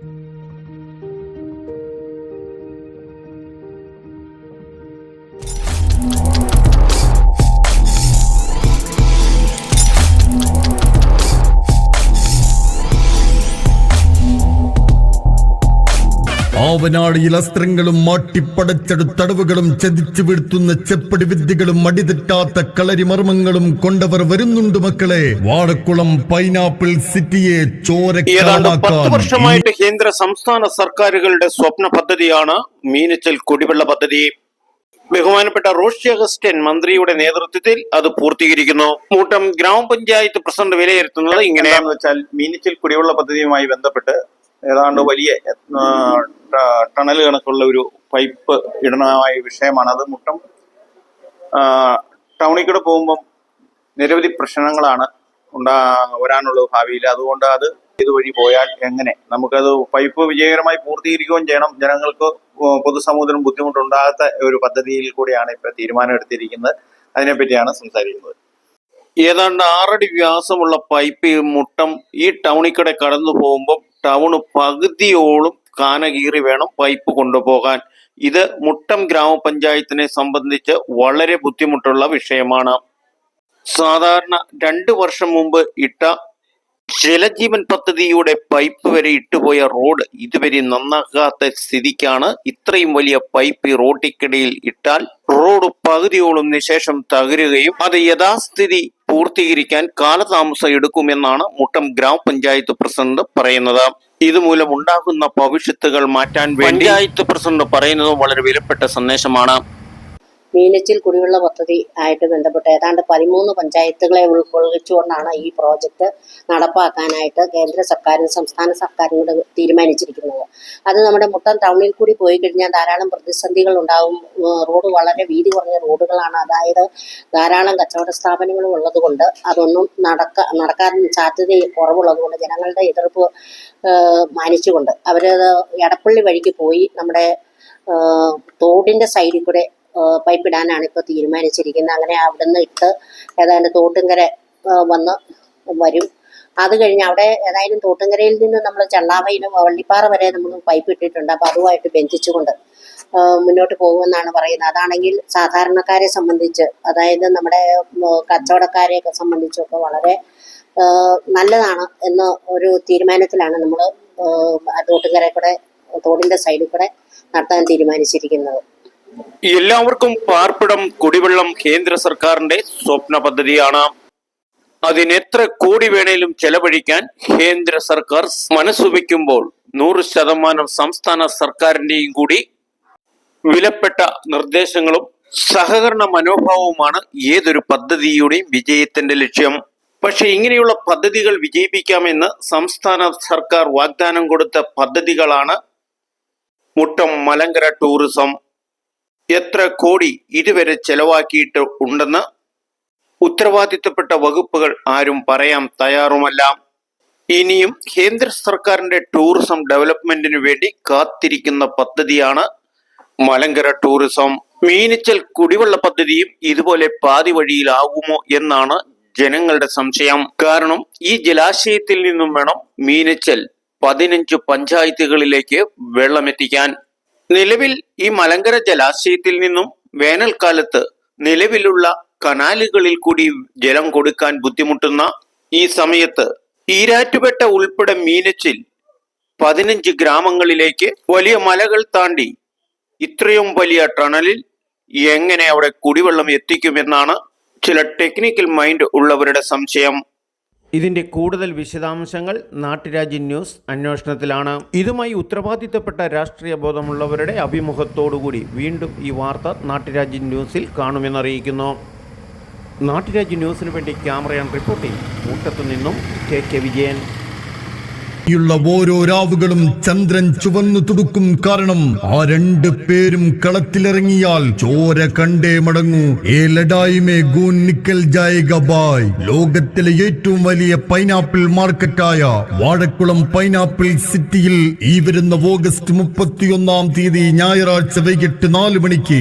thank you ആവനാടിയിൽ അസ്ത്രങ്ങളും മാട്ടിപ്പടച്ചെടുത്തടവുകളും ചതിച്ചു വീഴ്ത്തുന്ന ചെപ്പടി വിദ്യകളും അടിതെറ്റാത്ത കളരിമർമ്മങ്ങളും കൊണ്ടവർ വരുന്നുണ്ട് മക്കളെ. വാഴക്കുളം പൈനാപ്പിൾ സിറ്റിയെ ചോര പത്ത് വർഷമായിട്ട് കേന്ദ്ര സംസ്ഥാന സർക്കാരുകളുടെ സ്വപ്ന പദ്ധതിയാണ് മീനച്ചൽ കുടിവെള്ള പദ്ധതി. ബഹുമാനപ്പെട്ട റോഷി അഗസ്റ്റ്യൻ മന്ത്രിയുടെ നേതൃത്വത്തിൽ അത് പൂർത്തീകരിക്കുന്നു. മൂട്ടം ഗ്രാമപഞ്ചായത്ത് പ്രസിഡന്റ് വിലയിരുത്തുന്നത് ഇങ്ങനെയാണെന്ന് വെച്ചാൽ മീനച്ചൽ കുടിവെള്ള പദ്ധതിയുമായി ബന്ധപ്പെട്ട് ഏതാണ്ട് വലിയ ടണൽ കണക്കുള്ള ഒരു പൈപ്പ് ഇടണമായ വിഷയമാണ്. അത് മുട്ടം ടൗണിൽ കൂടെ പോകുമ്പം നിരവധി പ്രശ്നങ്ങളാണ് ഉണ്ടാ വരാനുള്ളത് ഭാവിയിൽ. അതുകൊണ്ട് അത് ഇതുവഴി പോയാൽ എങ്ങനെ? നമുക്കത് പൈപ്പ് വിജയകരമായി പൂർത്തീകരിക്കുകയും ചെയ്യണം. ജനങ്ങൾക്ക് പൊതുസമൂഹത്തിനും ബുദ്ധിമുട്ടുണ്ടാകാത്ത ഒരു പദ്ധതിയിൽ കൂടിയാണ് ഇപ്പോൾ തീരുമാനം എടുത്തിരിക്കുന്നത് അതിനെപ്പറ്റിയാണ് സംസാരിക്കുന്നത്. ഏതാണ്ട് ആറടി വ്യാസമുള്ള പൈപ്പ് ഈ മുട്ടം ഈ ടൗണിൽ കൂടെ കടന്നു പോകുമ്പോൾ ടൗണ് പകുതിയോളം കാനകീറി വേണം പൈപ്പ് കൊണ്ടുപോകാൻ. ഇത് മുട്ടം ഗ്രാമപഞ്ചായത്തിനെ സംബന്ധിച്ച് വളരെ ബുദ്ധിമുട്ടുള്ള വിഷയമാണ്. സാധാരണ രണ്ടു വർഷം മുമ്പ് ഇട്ട ജലജീവൻ പദ്ധതിയുടെ പൈപ്പ് വരെ ഇട്ടുപോയ റോഡ് ഇതുവരെ നന്നാക്കാത്ത സ്ഥിതിക്കാണ്. ഇത്രയും വലിയ പൈപ്പ് ഈ റോട്ടിക്കിടയിൽ ഇട്ടാൽ റോഡ് പകുതിയോളം നിശേഷം തകരുകയും അത് യഥാസ്ഥിതി പൂർത്തീകരിക്കാൻ കാലതാമസം എടുക്കുമെന്നാണ് മുട്ടം ഗ്രാമപഞ്ചായത്ത് പ്രസിഡന്റ് പറയുന്നത്. ഇതുമൂലം ഉണ്ടാകുന്ന ഭവിഷ്യത്തുകൾ മാറ്റാൻ വേണ്ടി പഞ്ചായത്ത് പ്രസിഡന്റ് പറയുന്നതും വളരെ വിലപ്പെട്ട സന്ദേശമാണ്. മീനച്ചിൽ കുടിവെള്ള പദ്ധതി ആയിട്ട് ബന്ധപ്പെട്ട് ഏതാണ്ട് പതിമൂന്ന് പഞ്ചായത്തുകളെ ഉൾക്കൊള്ളിച്ചുകൊണ്ടാണ് ഈ പ്രോജക്റ്റ് നടപ്പാക്കാനായിട്ട് കേന്ദ്ര സർക്കാരും സംസ്ഥാന സർക്കാരും കൂടെ തീരുമാനിച്ചിരിക്കുന്നത്. അത് നമ്മുടെ മുട്ടം ടൗണിൽ കൂടി പോയി കഴിഞ്ഞാൽ ധാരാളം പ്രതിസന്ധികൾ ഉണ്ടാവും. റോഡ് വളരെ വീതി കുറഞ്ഞ റോഡുകളാണ്. അതായത് ധാരാളം കച്ചവട സ്ഥാപനങ്ങളും ഉള്ളതുകൊണ്ട് അതൊന്നും നടക്ക നടക്കാൻ സാധ്യത കുറവുള്ളതുകൊണ്ട് ജനങ്ങളുടെ എതിർപ്പ് മാനിച്ചുകൊണ്ട് അവർ എടപ്പള്ളി വഴിക്ക് പോയി നമ്മുടെ തോടിന്റെ സൈഡിൽ കൂടെ പൈപ്പ് ഇടാനാണ് ഇപ്പോൾ തീരുമാനിച്ചിരിക്കുന്നത്. അങ്ങനെ അവിടുന്ന് ഇട്ട് ഏതാണ്ട് തോട്ടുങ്കര ഏഹ് വന്ന് വരും. അത് കഴിഞ്ഞ് അവിടെ ഏതായാലും തോട്ടുങ്കരയിൽ നിന്ന് നമ്മൾ ചള്ളാവയിലും വള്ളിപ്പാറ വരെ നമ്മൾ പൈപ്പ് ഇട്ടിട്ടുണ്ട് അപ്പോൾ അതുമായിട്ട് ബന്ധിച്ചുകൊണ്ട് മുന്നോട്ട് പോകുമെന്നാണ് പറയുന്നത്. അതാണെങ്കിൽ സാധാരണക്കാരെ സംബന്ധിച്ച് അതായത് നമ്മുടെ കച്ചവടക്കാരെയൊക്കെ സംബന്ധിച്ചൊക്കെ വളരെ നല്ലതാണ് എന്ന ഒരു തീരുമാനത്തിലാണ് നമ്മൾ തോട്ടുങ്കര കൂടെ തോടിന്റെ സൈഡിൽ കൂടെ നടത്താൻ തീരുമാനിച്ചിരിക്കുന്നത്. എല്ലാവർക്കും പാർപ്പിടം കുടിവെള്ളം കേന്ദ്ര സർക്കാരിന്റെ സ്വപ്ന പദ്ധതിയാണ്. അതിനെത്ര കോടി വേണേലും ചെലവഴിക്കാൻ കേന്ദ്ര സർക്കാർ മനസ്സുവെക്കുമ്പോൾ നൂറ് ശതമാനം സംസ്ഥാന സർക്കാരിന്റെയും കൂടി വിലപ്പെട്ട നിർദ്ദേശങ്ങളും സഹകരണ മനോഭാവവുമാണ് ഏതൊരു പദ്ധതിയുടെയും വിജയത്തിന്റെ ലക്ഷ്യം. പക്ഷെ ഇങ്ങനെയുള്ള പദ്ധതികൾ വിജയിപ്പിക്കാമെന്ന് സംസ്ഥാന സർക്കാർ വാഗ്ദാനം കൊടുത്ത പദ്ധതികളാണ് മുട്ടം മലങ്കര ടൂറിസം എത്ര കോടി ഇതുവരെ ചെലവാക്കിയിട്ട് ഉണ്ടെന്ന് ഉത്തരവാദിത്തപ്പെട്ട വകുപ്പുകൾ ആരും പറയാൻ തയ്യാറുമല്ല. ഇനിയും കേന്ദ്ര സർക്കാരിന്റെ ടൂറിസം ഡെവലപ്മെന്റിന് വേണ്ടി കാത്തിരിക്കുന്ന പദ്ധതിയാണ് മലങ്കര ടൂറിസം. മീനിച്ചൽ കുടിവെള്ള പദ്ധതിയും ഇതുപോലെ പാതി വഴിയിലാകുമോ എന്നാണ് ജനങ്ങളുടെ സംശയം. കാരണം ഈ ജലാശയത്തിൽ നിന്നും വേണം മീനച്ചൽ പതിനഞ്ച് പഞ്ചായത്തുകളിലേക്ക് വെള്ളമെത്തിക്കാൻ. നിലവിൽ ഈ മലങ്കര ജലാശയത്തിൽ നിന്നും വേനൽക്കാലത്ത് നിലവിലുള്ള കനാലുകളിൽ കൂടി ജലം കൊടുക്കാൻ ബുദ്ധിമുട്ടുന്ന ഈ സമയത്ത് ഈരാറ്റുപേട്ട ഉൾപ്പെടെ മീനച്ചിൽ പതിനഞ്ച് ഗ്രാമങ്ങളിലേക്ക് വലിയ മലകൾ താണ്ടി ഇത്രയും വലിയ ടണലിൽ എങ്ങനെ അവിടെ കുടിവെള്ളം എത്തിക്കുമെന്നാണ് ചില ടെക്നിക്കൽ മൈൻഡ് ഉള്ളവരുടെ സംശയം. ഇതിന്റെ കൂടുതൽ വിശദാംശങ്ങൾ നാട്ടുരാജ്യ ന്യൂസ് അന്വേഷണത്തിലാണ്. ഇതുമായി ഉത്തരവാദിത്തപ്പെട്ട രാഷ്ട്രീയ ബോധമുള്ളവരുടെ അഭിമുഖത്തോടുകൂടി വീണ്ടും ഈ വാർത്ത നാട്ടുരാജ്യ ന്യൂസിൽ കാണുമെന്നറിയിക്കുന്നു. നാട്ടുരാജ്യ ന്യൂസിനു വേണ്ടി ക്യാമറയാൻ റിപ്പോർട്ടിംഗ് കൂട്ടത്തു നിന്നും കെ കെ വിജയൻ. യുള്ള ഓരോ രാവുകളും ചന്ദ്രൻ ചുവന്നു തുടുക്കും കാരണം ആ രണ്ട് പേരും കളത്തിലിറങ്ങിയാൽ ചോര കണ്ടേ മടങ്ങൂ. ഏ ലഡായി മേ ഗൂൻ നിക്കൽ ജായക ബായ്. ലോകത്തിലെ ഏറ്റവും വലിയ പൈനാപ്പിൾ മാർക്കറ്റായ വാഴക്കുളം പൈനാപ്പിൾ സിറ്റിയിൽ ഈ വരുന്ന ഓഗസ്റ്റ് മുപ്പത്തിയൊന്നാം തീയതി ഞായറാഴ്ച വൈകിട്ട് നാല് മണിക്ക്